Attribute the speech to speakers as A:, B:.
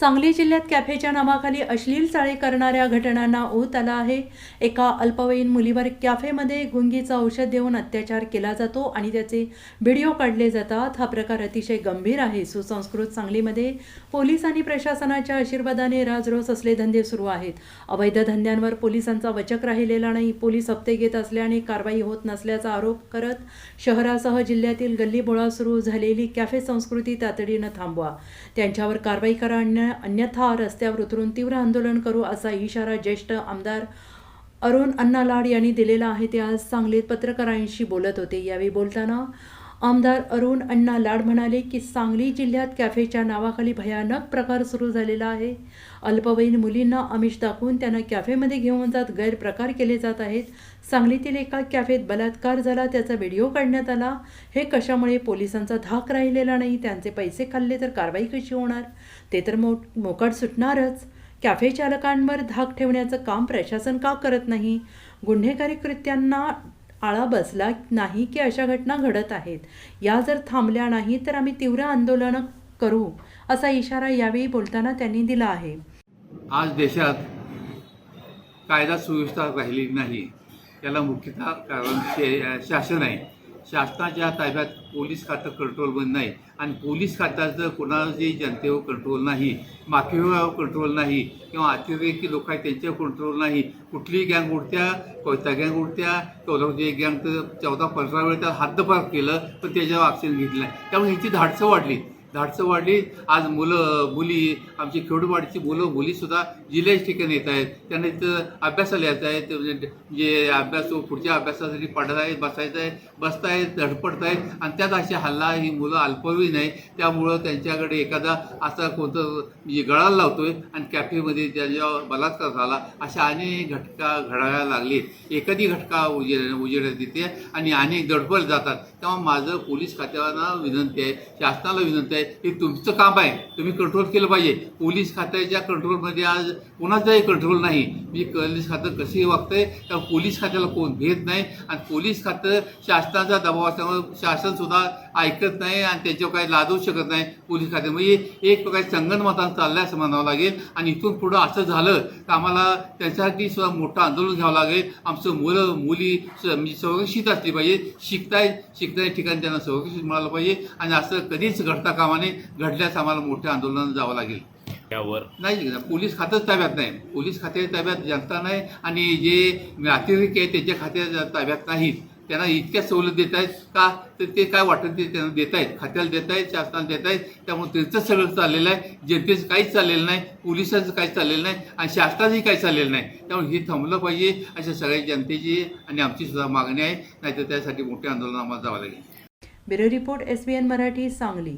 A: सांगली जिल्ह्यात कॅफेच्या नावाखाली अश्लील चाळे करणाऱ्या घटनांना ऊत आला आहे. एका अल्पवयीन मुलीवर कॅफेमध्ये गुंगीचं औषध देऊन अत्याचार केला जातो आणि त्याचे व्हिडिओ काढले जातात. हा प्रकार अतिशय गंभीर आहे. सुसंस्कृत सांगलीमध्ये पोलीस आणि प्रशासनाच्या आशीर्वादाने राजरोस असले धंदे सुरू आहेत. अवैध धंद्यांवर पोलिसांचा वचक राहिलेला नाही. पोलीस हप्ते घेत असल्याने कारवाई होत नसल्याचा आरोप करत शहरासह जिल्ह्यातील गल्लीबोळा सुरू झालेली कॅफे संस्कृती तातडीनं थांबवा. त्यांच्यावर कारवाई करा अन्यथा रस्त्यावर उतरून तीव्र आंदोलन करू असा इशारा ज्येष्ठ आमदार अरुण अण्णा लाड यांनी दिलेला आहे. ते आज सांगलीत पत्रकारांशी बोलत होते. यावेळी बोलताना आमदार अरुण अण्णा लाड म्हणाले की सांगली जिल्ह्यात कॅफेच्या नावाखाली भयानक प्रकार सुरू झालेला आहे. अल्पवयीन मुलींना आमिष दाखवून त्यांना कॅफेमध्ये घेऊन जात गैरप्रकार केले जात आहेत. सांगलीतील एका कॅफेत बलात्कार झाला त्याचा व्हिडिओ काढण्यात आला. हे कशामुळे पोलिसांचा धाक राहिलेला नाही त्यांचे पैसे खाल्ले तर कारवाई कशी होणार? ते तर मो मोकाट सुटणारच. कॅफे चालकांवर धाक ठेवण्याचं काम प्रशासन का करत नाही? गुन्हेगारी कृत्यांना आळा बसला नाही की अशा घटना घडत आहेत. या जर थांबल्या नाही तर आम्ही तीव्र आंदोलन करू असा इशारा यावेळी बोलताना त्यांनी दिला आहे.
B: आज देशात कायदा सुव्यवस्था राहिली नाही. याला मुख्यतः कारण शासन आहे. शासनाच्या ताब्यात पोलीस खातं कंट्रोलमध्ये नाही. आणि पोलीस खात्याचं कोणाची जनतेवर कंट्रोल नाही. माफियावर कंट्रोल नाही. किंवा अतिरेकी लोक आहेत त्यांच्यावर कंट्रोल नाही. कुठलीही गँग उडत्या कोयता गँग उडत्या कोल्हापूरची गँग तर चौदा पंधरा वेळ त्याला हद्दपार केलं पण त्याच्यावर ॲक्शन घेतलं त्यामुळे ह्याची धाडसं वाढली. धाडसं वाढली. आज मुलं मुली आमची खेडूवाडीची मुलं मुलीसुद्धा जिल्ह्याच्या ठिकाणी येत आहेत. त्यांना इथं अभ्यासाला येत आहेत. म्हणजे जे अभ्यास पुढच्या अभ्यासासाठी पडत आहेत बसायचं आहे बसतायत धडपडत आहेत. आणि त्यात अशी हल्ला ही मुलं अल्पवयीन आहे त्यामुळं त्यांच्याकडे एखादा असा कोणतं म्हणजे गळाला लावतोय आणि कॅफेमध्ये त्याच्यावर बलात्कार झाला. अशा अनेक घटका घडायला लागली एखादी घटका उजेड उजेडात येते आणि अनेक दडपल जातात. तेव्हा माझं पोलीस खात्याला विनंती आहे. शासनाला विनंती आहे हे तुमचं काम आहे. तुम्ही कंट्रोल केलं पाहिजे. पोलीस खात्याच्या कंट्रोलमध्ये आज कोणाचाही कंट्रोल नाही. मी पोलीस खातं कशी वागतंय तर पोलीस खात्याला कोण भेद नाही. आणि पोलीस खातं शासनाचा दबाव असल्यामुळे शासनसुद्धा ऐकत नाही आणि त्याच्यावर काही लादू शकत नाही पोलीस खाते म्हणजे एक प्रकारे संगणमतानं चाललं असं म्हणावं लागेल. आणि इथून पुढं असं झालं तर आम्हाला त्याच्यासाठी सुद्धा मोठं आंदोलन घ्यावं लागेल. आमचं मुलं मुली म्हणजे संरक्षित असली पाहिजे. शिकताय शिकताय ठिकाणी त्यांना संरक्षित मिळालं पाहिजे. आणि असं कधीच घडता कामाने घडल्यास आम्हाला मोठ्या आंदोलनात जावं लागेल.
C: यावर.
B: नाही पोलीस खातंच ताब्यात नाही. पोलीस खात्याच्या ताब्यात जनता नाही आणि जे अतिरेक आहे त्याच्या खात्याच्या ताब्यात नाहीत. त्यांना इतक्या सवलत देत आहेत का? तर ते काय वाटत ते त्यांना देत आहेत. खात्याला देत आहेत शासनाला देत आहेत. त्यामुळे त्यांचं सगळं चाललेलं आहे. जनतेचं काहीच चाललेलं नाही. पोलिसांचं काहीच चाललेलं नाही. आणि शासनाचंही काही चाललेलं नाही. त्यामुळे हे थांबलं पाहिजे. अशा सगळ्या जनतेची आणि आमची सुद्धा मागणी आहे. नाहीतर त्यासाठी मोठे आंदोलन आम्हाला जावं लागेल.
A: Bureau report S B N Marathi Sangli.